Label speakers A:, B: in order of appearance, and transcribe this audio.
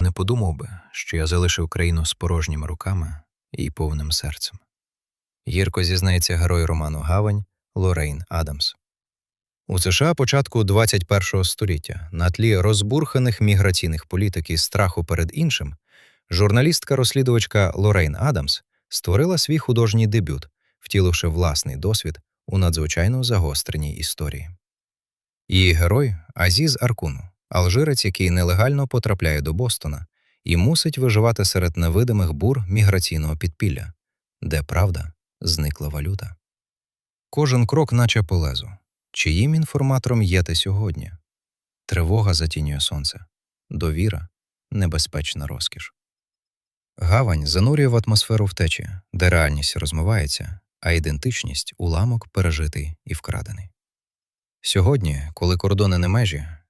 A: Не подумав би, що я залишив країну з порожніми руками і повним серцем. Гірко зізнається герой роману Гавань Лорейн Адамс. У США початку 21-го століття на тлі розбурханих міграційних політик і страху перед іншим, журналістка-розслідувачка Лорейн Адамс створила свій художній дебют, втіливши власний досвід у надзвичайно загостреній історії. Її герой Азіз Аркуну, алжирець, який нелегально потрапляє до Бостона і мусить виживати серед невидимих бур міграційного підпілля, де правда зникла валюта. Кожен крок, наче по лезу. Чиїм інформатором є ти сьогодні? Тривога затінює сонце, довіра небезпечна розкіш. Гавань занурює в атмосферу втечі, де реальність розмивається, а ідентичність уламок пережитий і вкрадений. Сьогодні, коли кордони не межі,